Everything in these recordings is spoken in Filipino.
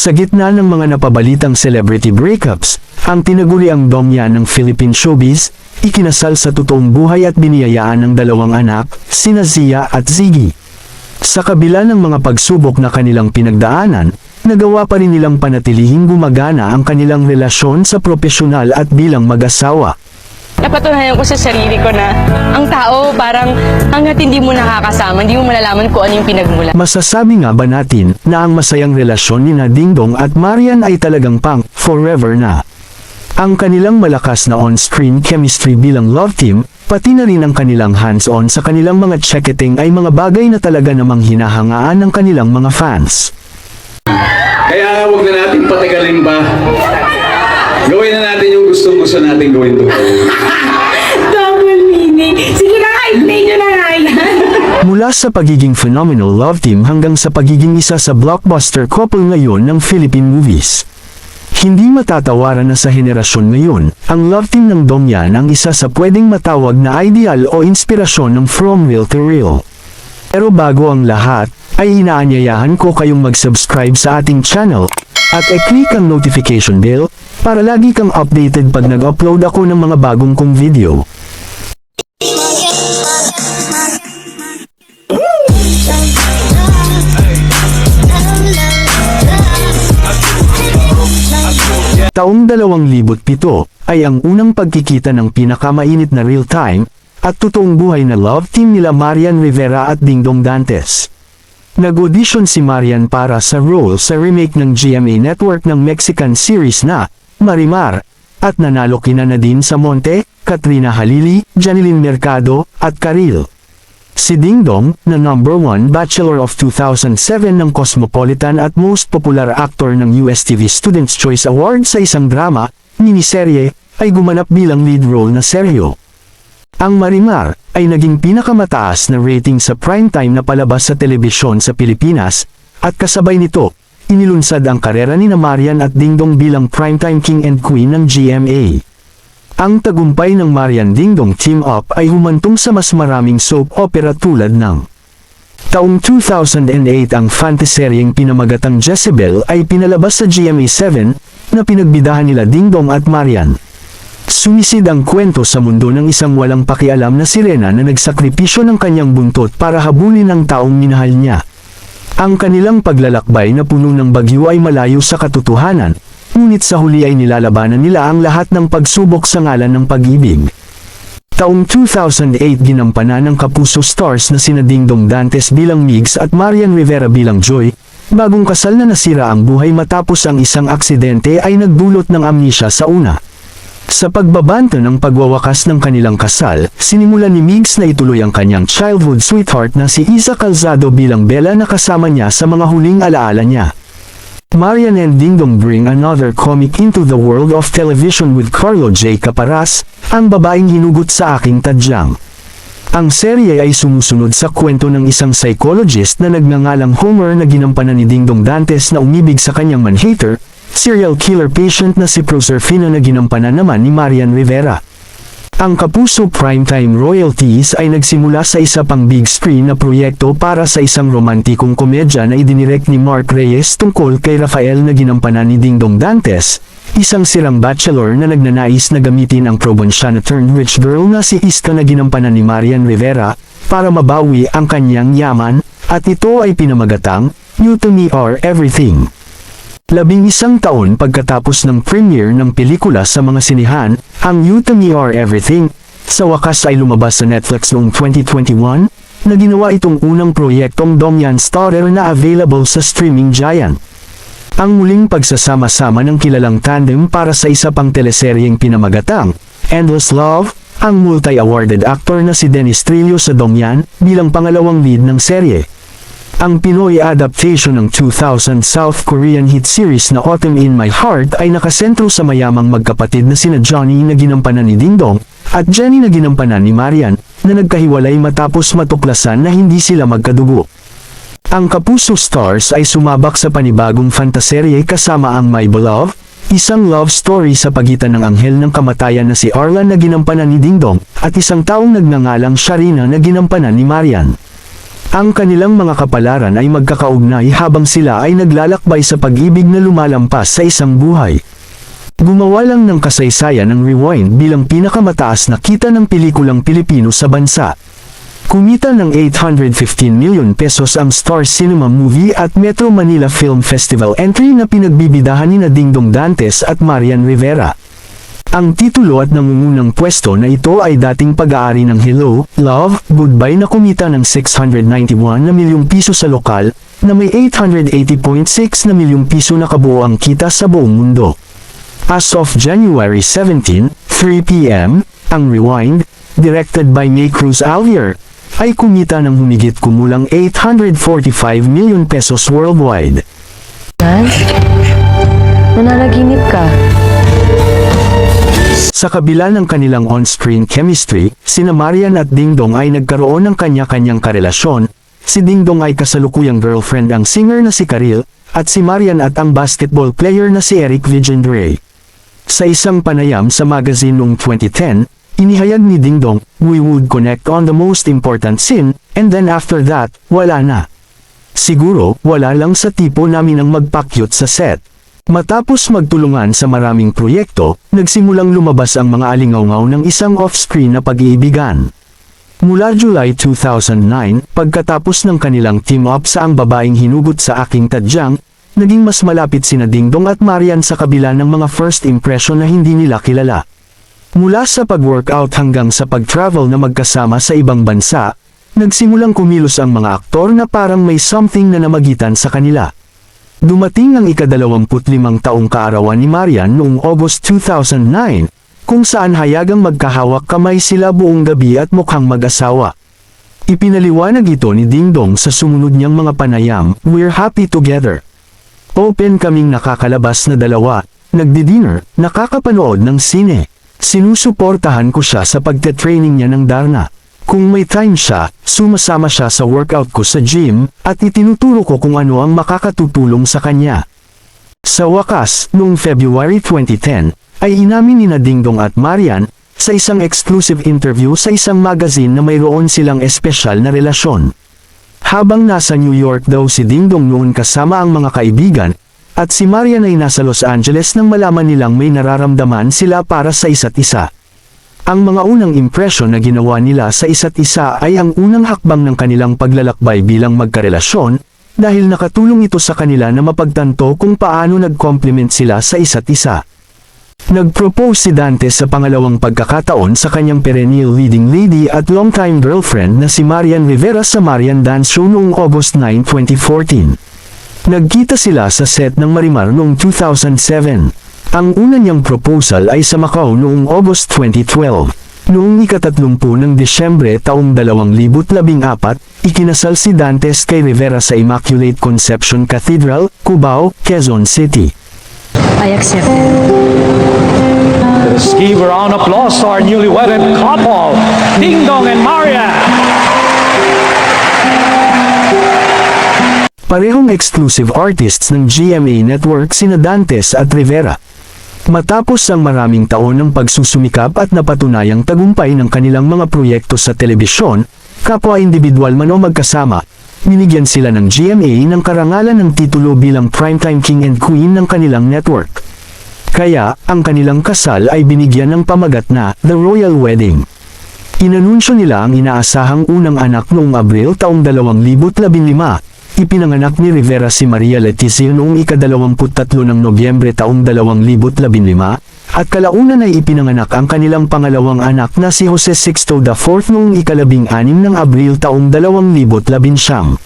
Sa gitna ng mga napabalitang celebrity breakups, ang tinaguri ang Dongyan ng Philippine showbiz, ikinasal sa totoong buhay at biniyayaan ng dalawang anak, sina Zia at Ziggy. Sa kabila ng mga pagsubok na kanilang pinagdaanan, nagawa pa rin nilang panatilihing gumagana ang kanilang relasyon sa profesional at bilang mag-asawa. Napatunayan ko sa sarili ko na ang tao parang hanggat hindi mo nakakasama, hindi mo malalaman kung ano yung pinagmula. Masasabi nga ba natin na ang masayang relasyon ni na Dingdong at Marian ay talagang pang forever na? Ang kanilang malakas na on-screen chemistry bilang love team, pati na rin ang kanilang hands-on sa kanilang mga checketing ay mga bagay na talaga namang hinahangaan ng kanilang mga fans. Kaya huwag na natin patagalin pa. Gawin na natin yung gustong gusto natin gawin to. Double meaning. Sige na nga, i-play nyo na nga yan. Mula sa pagiging phenomenal love team hanggang sa pagiging isa sa blockbuster couple ngayon ng Philippine movies. Hindi matatawaran na sa henerasyon ngayon, ang love team ng Dongyan ang isa sa pwedeng matawag na ideal o inspirasyon ng From Real to Real. Pero bago ang lahat, ay inaanyayahan ko kayong mag-subscribe sa ating channel at i-click ang notification bell para lagi kang updated pag nag-upload ako ng mga bagong kong video. Taong 2007 ay ang unang pagkikita ng pinakamainit na real-time at totoong buhay na love team nila Marian Rivera at Dingdong Dantes. Nag-audition si Marian para sa role sa remake ng GMA Network ng Mexican series na Marimar at nanalo kina Nadine Samonte, Katrina Halili, Janeline Mercado at Karil. Si Dingdong, na number 1 Bachelor of 2007 ng Cosmopolitan at most popular actor ng US TV Students' Choice Award sa isang drama, miniserye, ay gumanap bilang lead role na Sergio. Ang Marimar ay naging pinakamataas na rating sa primetime na palabas sa telebisyon sa Pilipinas, at kasabay nito, inilunsad ang karera ni Marian at Dingdong bilang primetime king and queen ng GMA. Ang tagumpay ng Marian Dingdong Team Up ay humantong sa mas maraming soap opera tulad ng Taong 2008 ang fantaseryeng pinamagatang Jezebel ay pinalabas sa GMA7 na pinagbidahan nila Dingdong at Marian. Sumisid ang kwento sa mundo ng isang walang pakialam na sirena na nagsakripisyo ng kanyang buntot para habulin ang taong minahal niya. Ang kanilang paglalakbay na puno ng bagyo ay malayo sa katotohanan, ngunit sa huli ay nilalabanan nila ang lahat ng pagsubok sa ngalan ng pag-ibig. Taong 2008 ginampanan ng Kapuso Stars na sina Dingdong Dantes bilang Migs at Marian Rivera bilang Joy, bagong kasal na nasira ang buhay matapos ang isang aksidente ay nagdulot ng amnesia sa una. Sa pagbabanto ng pagwawakas ng kanilang kasal, sinimulan ni Migs na ituloy ang kanyang childhood sweetheart na si Isa Calzado bilang Bella na kasama niya sa mga huling alaala niya. Marian and Dingdong bring another comic into the world of television with Carlo J. Caparas, ang babaeng hinugot sa aking tadyang. Ang serye ay sumusunod sa kwento ng isang psychologist na nagngangalang Homer na ginampanan ni Dingdong Dantes na umibig sa kanyang man-hater, serial killer patient na si Proserpina na ginampanan naman ni Marian Rivera. Ang Kapuso Primetime Royalties ay nagsimula sa isa pang big screen na proyekto para sa isang romantikong komedya na idinirect ni Mark Reyes tungkol kay Rafael na ginampanan ni Dingdong Dantes, isang sirang bachelor na nagnanais na gamitin ang probonsya turned rich girl na si Iska na ginampanan ni Marian Rivera para mabawi ang kanyang yaman, at ito ay pinamagatang, You to me are everything. Labing isang taon pagkatapos ng premiere ng pelikula sa mga sinihan, ang You to Me Are Everything, sa wakas ay lumabas sa Netflix noong 2021, na ginawa itong unang proyektong Dongyan Starrer na available sa streaming giant. Ang muling pagsasama-sama ng kilalang tandem para sa isa pang teleseryeng pinamagatang, Endless Love, ang multi-awarded actor na si Dennis Trillo sa Dongyan bilang pangalawang lead ng serye. Ang Pinoy adaptation ng 2000 South Korean hit series na Autumn in My Heart ay nakasentro sa mayamang magkapatid na sina Johnny na ginampanan ni Dingdong at Jenny na ginampanan ni Marian na nagkahiwalay matapos matuklasan na hindi sila magkadugo. Ang Kapuso Stars ay sumabak sa panibagong fantaserye kasama ang My Beloved, isang love story sa pagitan ng anghel ng kamatayan na si Arlan na ginampanan ni Dingdong at isang taong nagngangalang Sharina na ginampanan ni Marian. Ang kanilang mga kapalaran ay magkakaugnay habang sila ay naglalakbay sa pag-ibig na lumalampas sa isang buhay. Gumawa lang ng kasaysayan ng Rewind bilang pinakamataas na kita ng pelikulang Pilipino sa bansa. Kumita ng 815 million pesos ang Star Cinema Movie at Metro Manila Film Festival entry na pinagbibidahan ni na Dingdong Dantes at Marian Rivera. Ang titulo at nangungunang pwesto na ito ay dating pag-aari ng Hello, Love, Goodbye na kumita ng 691 na milyong piso sa lokal, na may 880.6 na milyong piso na kabuo ang kita sa buong mundo. As of January 17, 3 p.m., ang Rewind, directed by May Cruz Alvier, ay kumita ng humigit kumulang 845 million pesos worldwide. Yan? Nananaginip ka. Sa kabila ng kanilang on-screen chemistry, sina Marian at Dingdong ay nagkaroon ng kanya-kanyang karelasyon. Si Dingdong ay kasalukuyang girlfriend ang singer na si Karil, at si Marian at ang basketball player na si Eric Vigendre. Sa isang panayam sa magazine noong 2010, inihayag ni Dingdong, we would connect on the most important scene, and then after that, wala na. Siguro, wala lang sa tipo namin ang magpakyut sa set. Matapos magtulungan sa maraming proyekto, nagsimulang lumabas ang mga alingaw ng isang off-screen na pag-iibigan. Mula July 2009, pagkatapos ng kanilang team-up sa Ang Babaeng Hinugot sa Aking Tadyang, naging mas malapit sina Dingdong at Marian sa kabila ng mga first impression na hindi nila kilala. Mula sa pag-workout hanggang sa pag-travel na magkasama sa ibang bansa, nagsimulang kumilos ang mga aktor na parang may something na namagitan sa kanila. Dumating ang ikadalawamput limang taong kaarawan ni Marian noong August 2009, kung saan hayagang magkahawak kamay sila buong gabi at mukhang mag-asawa. Ipinaliwanag ito ni Dingdong sa sumunod niyang mga panayam, We're happy together. Open kaming nakakalabas na dalawa, nagdi-dinner, nakakapanood ng sine. Sinusuportahan ko siya sa pagte-training niya ng Darna. Kung may time siya, sumasama siya sa workout ko sa gym, at itinuturo ko kung ano ang makakatutulong sa kanya. Sa wakas, noong February 2010, ay inamin ni na Dingdong at Marian, sa isang exclusive interview sa isang magazine na mayroon silang espesyal na relasyon. Habang nasa New York daw si Dingdong noon kasama ang mga kaibigan, at si Marian ay nasa Los Angeles nang malaman nilang may nararamdaman sila para sa isa't isa. Ang mga unang impresyon na ginawa nila sa isa't isa ay ang unang hakbang ng kanilang paglalakbay bilang magkarelasyon, dahil nakatulong ito sa kanila na mapagtanto kung paano nag-complement sila sa isa't isa. Nag-propose si Dante sa pangalawang pagkakataon sa kanyang perennial leading lady at longtime girlfriend na si Marian Rivera sa Marian Dance Show noong August 9, 2014. Nagkita sila sa set ng Marimar noong 2007. Ang una niyang proposal ay sa Macau noong August 2012. Noong ikatatlumpu ng Desyembre taong 2014, ikinasal si Dantes kay Rivera sa Immaculate Conception Cathedral, Cubao, Quezon City. I accept. Let's give a round of applause to our newly wedded couple, Ding Dong and Maria. Parehong exclusive artists ng GMA Network sina Dantes at Rivera. Matapos ang maraming taon ng pagsusumikap at napatunayang tagumpay ng kanilang mga proyekto sa telebisyon, kapwa individual man o magkasama, binigyan sila ng GMA ng karangalan ng titulo bilang Primetime King and Queen ng kanilang network. Kaya, ang kanilang kasal ay binigyan ng pamagat na The Royal Wedding. Inanunsyo nila ang inaasahang unang anak noong Abril taong 2015. Ipinanganak ni Rivera si Maria Leticia noong ikadalawamput-tatlo ng Nobyembre taong 2015, at kalaunan ay ipinanganak ang kanilang pangalawang anak na si Jose Sixto IV noong ikalabing-anim ng Abril taong 2019.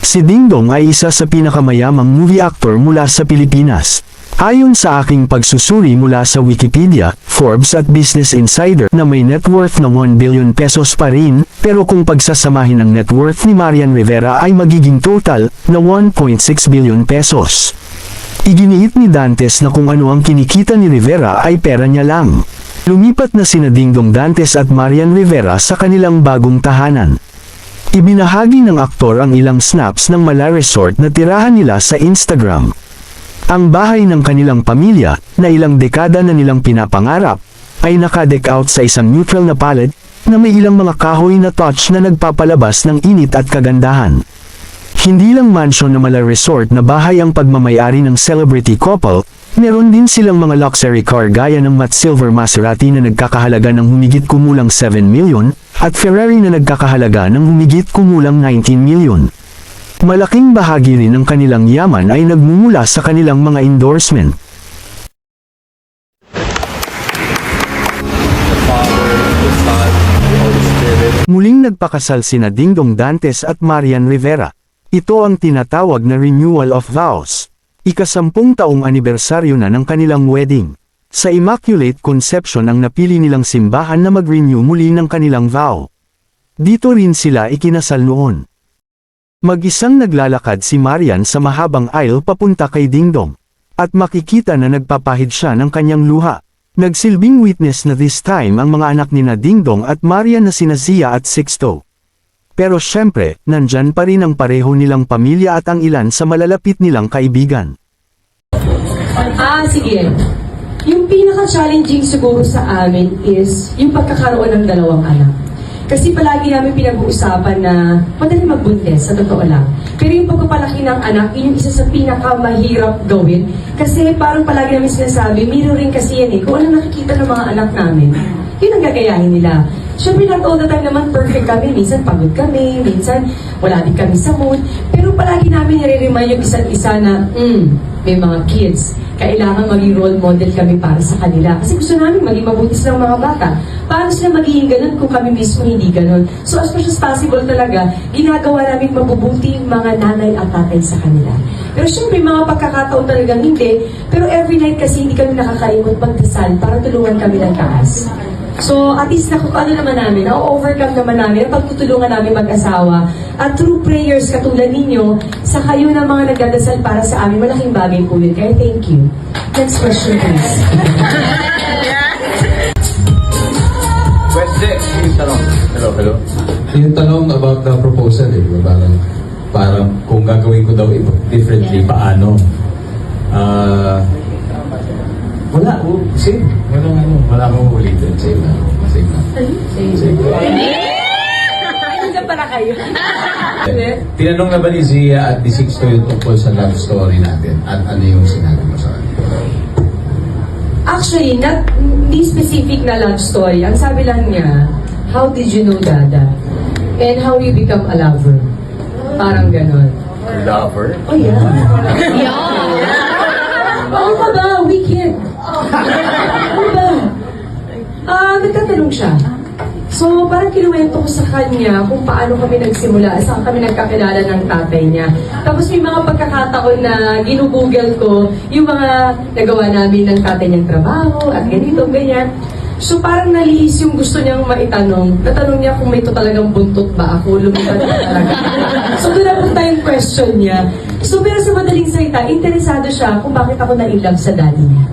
Si Dingdong ay isa sa pinakamayamang movie actor mula sa Pilipinas. Ayon sa aking pagsusuri mula sa Wikipedia, Forbes at Business Insider na may net worth na 1 billion pesos pa rin, pero kung pagsasamahin ang net worth ni Marian Rivera ay magiging total na 1.6 billion pesos. Iginiit ni Dantes na kung ano ang kinikita ni Rivera ay pera niya lang. Lumipat na sina Dingdong Dantes at Marian Rivera sa kanilang bagong tahanan. Ibinahagi ng aktor ang ilang snaps ng Mala Resort na tirahan nila sa Instagram. Ang bahay ng kanilang pamilya, na ilang dekada na nilang pinapangarap, ay nakadeck out sa isang neutral na palette, na may ilang mga kahoy na touch na nagpapalabas ng init at kagandahan. Hindi lang mansion na mala resort na bahay ang pagmamayari ng celebrity couple, meron din silang mga luxury car gaya ng matte silver Maserati na nagkakahalaga ng humigit kumulang 7 million, at Ferrari na nagkakahalaga ng humigit kumulang 19 million. Malaking bahagi rin ng kanilang yaman ay nagmumula sa kanilang mga endorsement. Muling nagpakasal sina Dingdong Dantes at Marian Rivera. Ito ang tinatawag na renewal of vows. Ikasampung taong anibersaryo na ng kanilang wedding. Sa Immaculate Conception ang napili nilang simbahan na mag-renew muli ng kanilang vow. Dito rin sila ikinasal noon. Mag-isang naglalakad si Marian sa mahabang aisle papunta kay Dingdong. At makikita na nagpapahid siya ng kanyang luha. Nagsilbing witness na this time ang mga anak ni na Dingdong at Marian na sina Zia at Sixto. Pero syempre, nandyan pa rin ang pareho nilang pamilya at ang ilan sa malalapit nilang kaibigan. Ah, sige. Yung pinaka-challenging siguro sa amin is yung pagkakaroon ng dalawang anak. Kasi palagi namin pinag-uusapan na madali magbuntis, sa totoo lang. Pero yung pagpapalaki ng anak, yun yung isa sa pinakamahirap gawin. Kasi parang palagi namin sinasabi, mirroring kasi yan eh. Kung ano nakikita ng mga anak namin, yun ang gagayahin nila. Siyempre, not all the time naman perfect kami. Minsan pagod kami, minsan wala din kami sa mood. Pero palagi namin nire-remind yung isa't isa na, mm, may mga kids. Kailangan maging role model kami para sa kanila. Kasi gusto namin maging mabuti silang mga bata. Paano sila magiging ganun kung kami mismo hindi ganun? So as much as possible talaga, ginagawa namin mabubuti yung mga nanay at tatay sa kanila. Pero syempre, mga pagkakataon talagang hindi. Pero every night kasi hindi kami nakakalimot magdasal para tulungan kami ng taas. So, at least naku, ano naman namin, na-overcome naman namin ang pagtutulungan namin mag-asawa. At through prayers katulad ninyo, sa kayo na mga nagdadasal para sa amin, malaking bagay po yun. Kaya thank you. Next question, please. Wednesday, yung tanong. Hello, hello. Yung tanong about the proposal, eh, diba? parang, parang kung gagawin ko daw iba- differently, paano? Ah, wala, oh, same. Wala, ano, wala akong ulitin. Same na. Same na. Same. Ayun ka pala kayo. Tinanong na ba ni Zia at ni Sixto yung tungkol sa love story natin? At ano yung sinabi mo sa kanila? Actually, not, hindi specific na love story. Ang sabi lang niya, how did you know Dada? And how you become a lover? Parang ganon. Lover? Oh, yeah. Yeah! Oo ka ba? Weekend. Ano ba? Ah, nagtatanong siya. So, parang kinuwento ko sa kanya kung paano kami nagsimula, saan kami nagkakilala ng tatay niya. Tapos may mga pagkakataon na ginugoogle ko yung mga nagawa namin ng tatay niyang trabaho at ganito, ganyan. So parang nalihis yung gusto niyang maitanong. Natanong niya kung may to talagang buntot ba ako, lumipad ba talaga. so doon napunta yung question niya. So pero sa madaling salita, interesado siya kung bakit ako na-inlove sa daddy niya.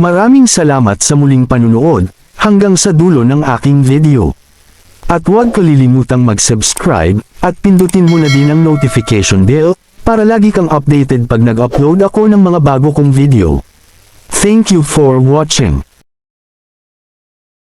Maraming salamat sa muling panunood, hanggang sa dulo ng aking video. At huwag kalilimutang mag-subscribe, at pindutin mo na din ang notification bell, para lagi kang updated pag nag-upload ako ng mga bago kong video. Thank you for watching.